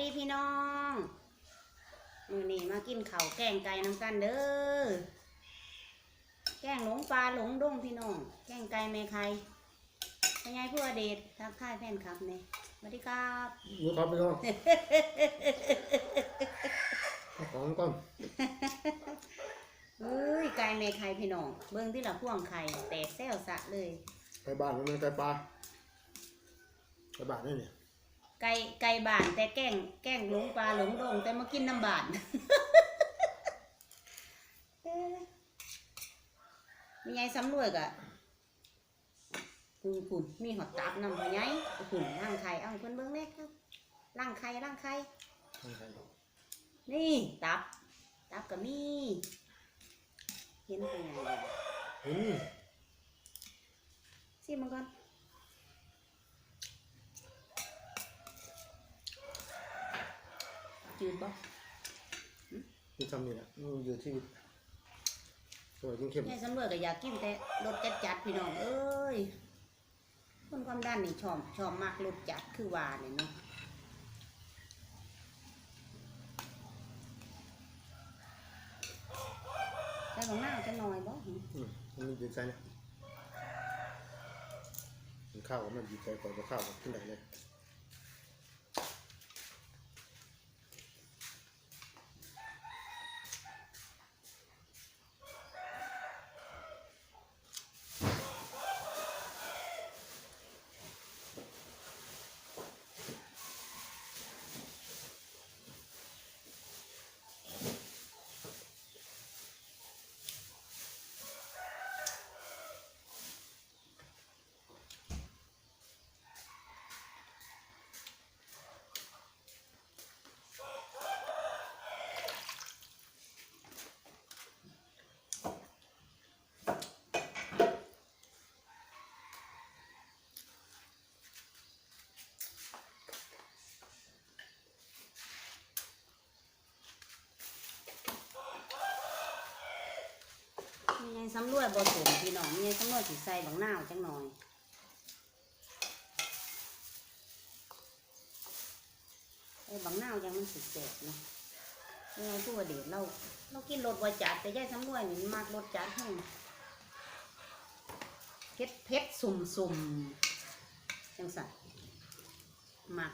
ดีพี่น้องมือนี้มากินข้าวแกงไก่น้ำกันเด้อ แกงหลงปลาหลงดงพี่น้อง แกงไก่แม่ไข่พญายผู้อเดชทักทายแฟนคลับเนี่ยสวัสดีครับนี่ครับพี่น้องเอาของก่อนเอ้ยไก่แม่ไข่พี่น้อง เบิ่งที่ละพ่วงไข่แตกแซวสะเลย ไปบ้านมันไปปลาไปบ้านนี่เนี่ย ไก่ไก่บานแต่แกงแกงหลงปลาหลงดงแต่มากินน้ำบานเอ้ยมีไงสำรวจกะคุณคุณมีหอดตับนำพะไงคุณล่างไข่เอาเพิ่นเบิ่งแน่ครับล่างไข่ล่างไข่ทางไทยนี่ตับ ตับก็มีเห็นเป็นไงเลยเห็นสิมันก่อน จืดบ่ที่ทำนี่แหละมันอยู่ที่สวยจริงเข้มยายสำรวจก็อยากกินแต่รสจัดๆพี่น้องเอ้ยคนความดันนี่ชอบชอบมากรสจัดคือว่าเนี่ยเนาะใส่ของหน้าจะหน่อยบ่อืมมันดีใจนะกินข้าวมันดีใจกว่าข้าวขึ้นไหนเลย สำรวจบ่สมพี่น้องเมีไงสำรวจสิใส่บางหน้าจังหน่อยไอ้บางหน้ายังมันสุดแสบเนาะยังไงผู้ว่าเดชเราเรากินรสบ่จัดแต่ยายสำรวจนี่มันมากรสจัดให้เผ็ดเผ็ดสุ่มสุ่มจังสันมัก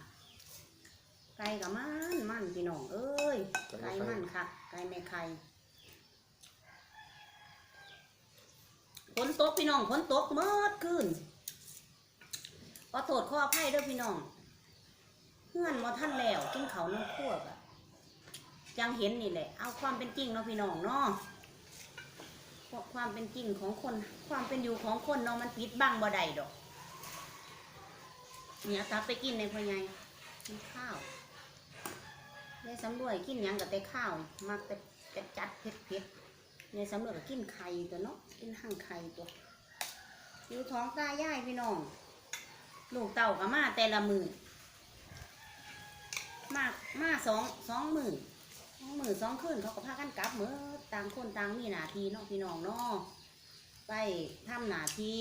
ไก่กับมันมันพี่น้องเอ้ยไก่มันค่ะไก่แม่ไข่ ฝนตกพี่น้องฝนตกเมื่อคืนขอโทษขออภัยด้วยพี่น้องเพื่อนมาท่านแล้วกินเขาน้ำคั่วกะจังเห็นนี่แหละ เอาความเป็นจริงเนาะพี่น้องเนาะความเป็นจริงของคน ความเป็นอยู่ของคนเนาะมันปิดบังบ่ได้ดอก เนี่ยตักไปกินในพ่อใหญ่กินข้าวได้สำรวยกินยังกับแต่ข้าวมักแต่จัดเผ็ดเผ็ด ๆในสำหรวจก็กินไข่ตัวเนาะกินหั่งไข่ตัวอยู่ท้องตาย่ายพี่น้องลูกเต่าก็มาแต่ละมือมามาสองสองมือสองมือสองคืนเขาก็พากันกลับเมื่อต่างคนต่างมีหนาทีเนาะพี่น้องเนาะไปทำหนาที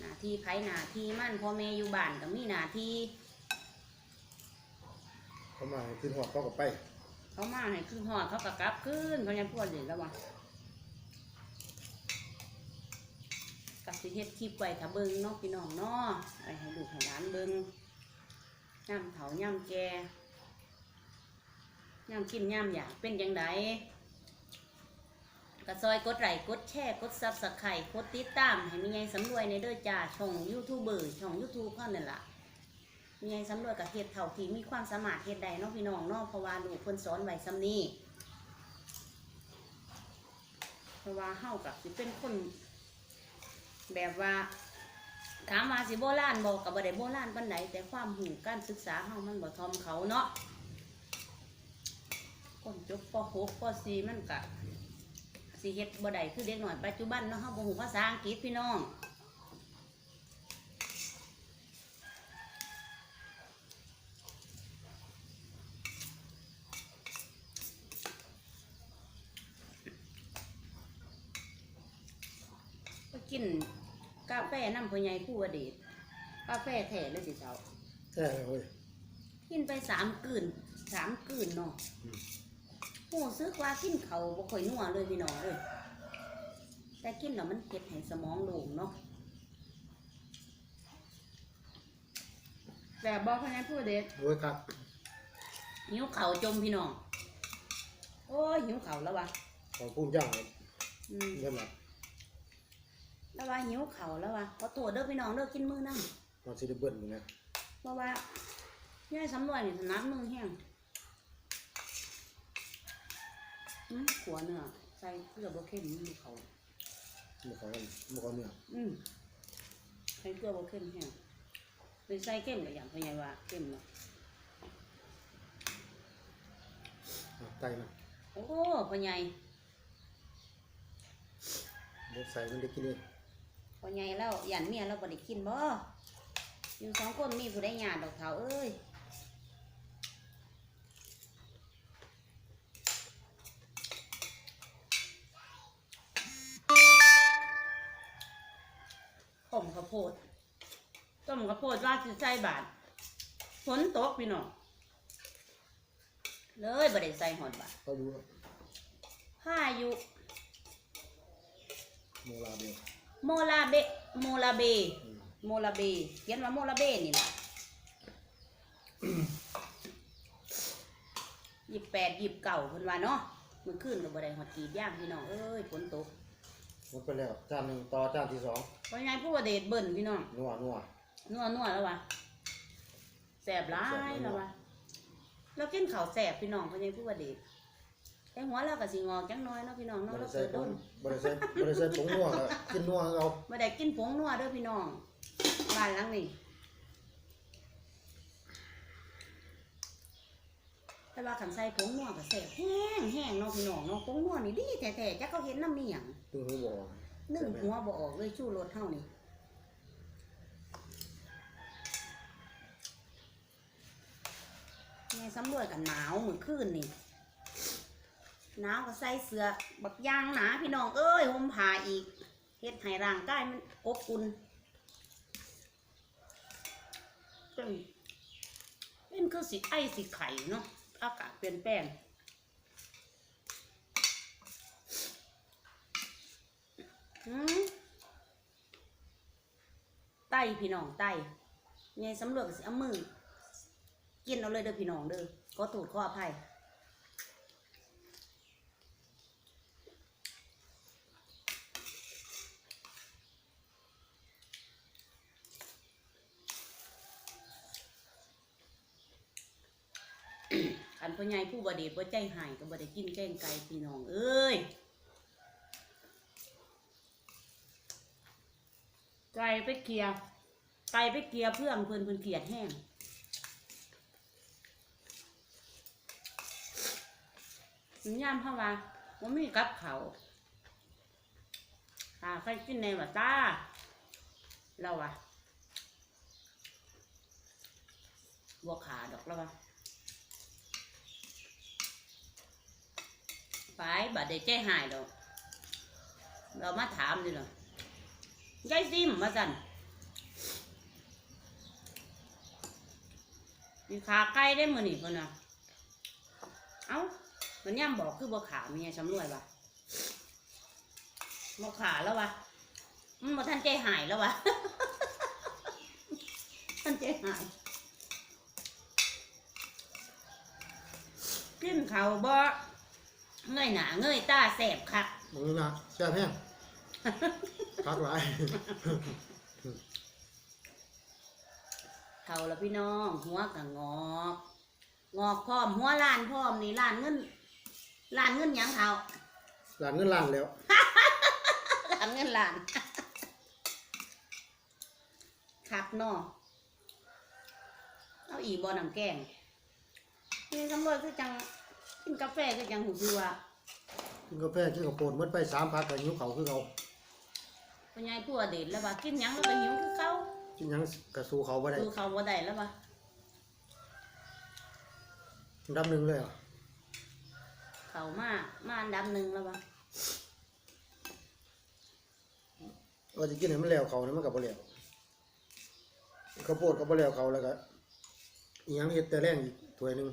หนาทีไผหนาทีมั่นพ่อแม่อยู่บ้านก็มีหนาทีเขามาขึ้นหอดเขาก็ไป เขามาให้ขึ้นหอดเขาก็กลับขึ้นเขายังพูดอยู่แล้ววะกับสิเฮ็ดคลิปไว้ถ้าเบิ่งเนาะพี่น้องเนาะไว้ให้ลูกให้หลานเบิ่งย่ำเถาย่ำแกย่ำกินย่ำอยากเป็นยังไงกระซอยกดไลค์กดแชร์กดซับสไครต์กดติดตาม ให้มีไงสำรวยในเด้อจ้าช่องยูทูบเบอร์ช่องยูทูบเขานั่นล่ะ มีไงสำรวจกับเฮ็ดเท่าที่มีความสามารถเฮ็ดได้เนาะพี่น้องเนาะเพราะว่าลูกเพิ่นสอนไว้ซ้ำนี้เพราะว่าเฮากับสิเป็นคน แบบว่าถามว่าสิโบราณบอกกับบ่ได้โบราณปานใดแต่ความหูการศึกษาเฮามันบ่ทอมเขาเนาะคนจบป .6 ป .4 มันก็สิเฮ็ดบ่ได้คือเด็กหน้อยปัจจุบันเนาะเฮาบ่ฮู้ภาษาอังกฤษพี่น้อง กินกาแฟน้ำพ่อใหญ่ผู้อดีตกาแฟแท้เลยสิเจ้าแค่เว้ยแกินไปสามกืนสามกืนเนาะอืมหูซึกว่ากินเขาวบ่ค่อยนัวเลยพี่น้องเอ้ยแต่กินแล้วมันเก็บให้สมองโล่งเนาะแต่บอกพนันผู้เด็ดโอ้ยครับหิวเขาวจมพี่น้องโอ้ยหิวเขาวแล้ววะของพุ่มย่างเลยอืมเยี่ยมเลย แล้วว่าหิวเขาวแล้ววะขอโทษเด้อพี่น้องเด้อกินมื้อนั่งมันสิได้เบิ้ลอยู่นะเพราะว่าย่ายสำรวยนี่ถนัดมือแห้งอืมขัวเนื้อใส่เกลือบ่เข้มมีเขาหมูขอกันหมูขอเนื้ออืมใส่เกลือบ่เข้มแห้งเป็นใส่เข้มก็อย่างพ่อใหญ่ว่าเข้มเนาะอะไก่นะโอ้พ่อใหญ่เดี๋ยวใส่มันได้กินเอง พ่อใหญ่แล้วยันเมียเราบ่ได้กินบ่อยู่สองคนมีผู้ใดหยาดดอกเถาเอ้ยต้มข้าวโพดต้มข้าวโพดว่าสิใส่บาทฝนตกพี่น้องเลยบ่ได้ใส่หอดบาทเขาดูว่าพายุโมลาเบล โมลาเบโมลาเบอืมโมลาเบเขียนว่าโมลาเบนี่แหละยี่แปดยี่เก่าเพิ่นว่าเนาะมื้อคืนก็บ่ได้ฮอดกรีดย่างพี่น้องเอ้ยฝนตกหมดไปแล้วจานหนึ่งต่อจานที่สองเพราะไงผู้ว่าเดชเบิ่นพี่น้องนัวนัวนัวนัวแล้ววะแสบร้าแซ่ยบแล้วแล้ววะเรากินข้าวแสบพี่น้องเพราะไงผู้ว่าเดช แต่หัวเราก็สิงอกจังน้อยเนาะพี่น้องบเนาะริเราใส่เกิดผโดงนบริใส่บริใส่ผงนัวก็กินนัวเอาบ่ได้กินผงนัวเด้อพี่น้องบ้านหลังนี้แต่ว่าขันใส่ผงนัวก็แสบแห้งแห้งเนาะพี่น้องเนาะผงนัวนี่ดีแท้ๆจักเขาเห็นน้ำมีหยังตึงหูบอกนึ่งหัวบ่ออกเลยชูรสเท่านี้ไงสำรวจกันหนาวเหมือนคืนนี่ หนาวก็ใส่เสื้อบักยางหนาพี่น้องเอ้ยห่มผ้าอีกเฮ็ดให้ร่างกายมันอบอุ่นเป็นคือสิไอสิไข่เนาะอากาศเปลี่ยนแปลงไตพี่น้องไตไงสำรวจสิเอามือกินเอาเลยเด้อพี่น้องเด้อขอโทษขออภัย อันพ่อใหญ่ผู้บไดีบ่ใจหายก็บ่ได้กินแกงไก่พี่น้องเอ้ยไก่ไปเกียไก่ไปเกียเพื่อนเพื่อนเพื่อนเกลียดแห้งมันย่ำเข้ามาว่ามีกับเขาตาใครกินในว่าตาเราอะบัวขาดอกแล้ววะ ไปบัดได้ใจหายดอกเรามาถามดิเหรอยายซิมมาสั่นมีขาไก่ได้มือนี่เพิ่นน่ะเอ้ามันย่ำบอกคือบ่ขาเมียสำรวยวะบ่ขาแล้ววะมันบ่ทันใจหายแล้ววะทันใจหายกินเขาวบ่ เงยหน้าเงยตาแสบคักมึงนะแซ่บแห้งคักหลายเขาแล้วพี่น้องหัวกับงอกงอกพร้อมหัวล้านพร้อมนี่ล้านเงินล้านเงินหยังเขาหลานเงินล้านแล้วล้านเงินล้านครับเนาะเอาอีกบ่น้ำแกงนี่สำรวจคือจัง กินกาแฟคือจังหูคือว่ากินกาแฟกินข้าวโพดหมดไปสามพักกับหิวเขาวคือเขาปัญญาผัวเด็ดแล้วว่ากินหยังแล้วก็หิวคือเขากินหยังกระสูเขาบ่ได้คือเขาบ่ได้แล้วว่าดำหนึ่งเลยเหรอะเขามามาอันดับหนึ่งแล้วว่าว่าจะกินให้มันแล้วเขาเนี่ยมันกับบ่แล้วข้าวโพดกับบ่แล้วเขาแล้วก็อีหยังเฮ็ดแต่แรงอีกถ้วยหนึง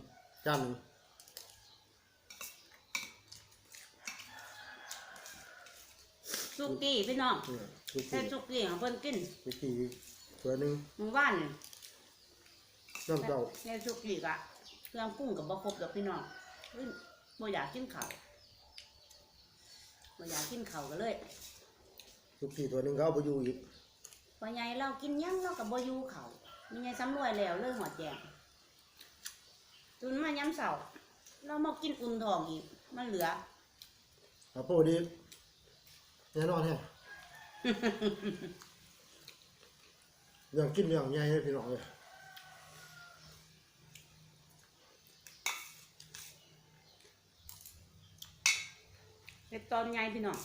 จานหนึง สุกี้พี่น้องเนี่ยสุเฮ็กี้ดสุกี้ของเพิ่นกินสุกี้ถ้วยหนึงมื้อวานนี่น้ำเต้าเฮ็ดสุกี้กะเครื่องปรุงก็บ่ครบดอกพี่น้องอื้อบ่อยากกินข้าวบ่อยากกินข้าวก็เลยสุกี้ถ้วยหนึงก็เอาไปอยู่อีกพ่อใหญ่เรากินหยังเราก็บ่อยู่ข้าวมีไงสำรวยแล้วเลยหัวแจงตื่นมายามเช้าเรามากินอุ่นท้องอีกมันเหลือ เอาโปรดี แน่นอนแฮะ เรื่องกินเรื่องใหญ่เลยพี่น้องเลยเฮ็ดตอนใหญ่พี่น้อง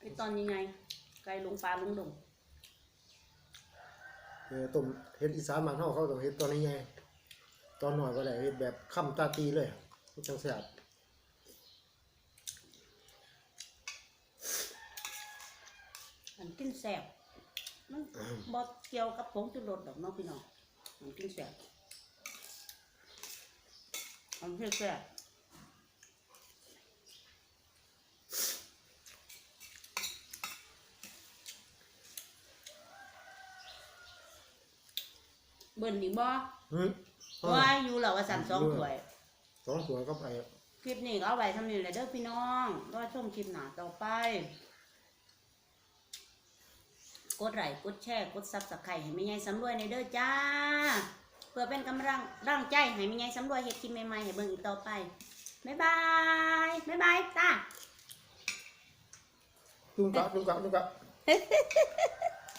เฮ็ดตอนใหญ่ๆไก่ลงปลาลงดงเออต้มเฮ็ดอีสานบ้านเฮาเขาต้องเฮ็ดตอนนี้ไงตอนหน่อยก็ได้เฮ็ดแบบค่ำตาตีเลยมันจังแซ่บ มั นกินแซ่บมันบ่เกี่ยวกับผงชูรสดอกเนาะพี่น้องมันกินแซ่บมันเฮ็ดแซ่บเบิ่นอีกบ่หึว่าอยู่แล้วว่าสั่นสองถ้วยสองถ้วยก็ไป คลิปนี้ก็เอาไว้ทำนี่แหละเด้อพี่น้องรอชมคลิปหน้าต่อไป กดไลค์กดแชร์กดซับสไครต์ให้แม่ไงสำรวยในเด้อจ้า เพื่อเป็นกำลังร่างใจให้แม่ไงสำรวยเฮ็ดคลิปใหม่ๆให้เบิ่งอีกต่อไปบ๊ายบายบ๊ายบายจ้า จุ่มกะจุ่มกะจุ่มกะ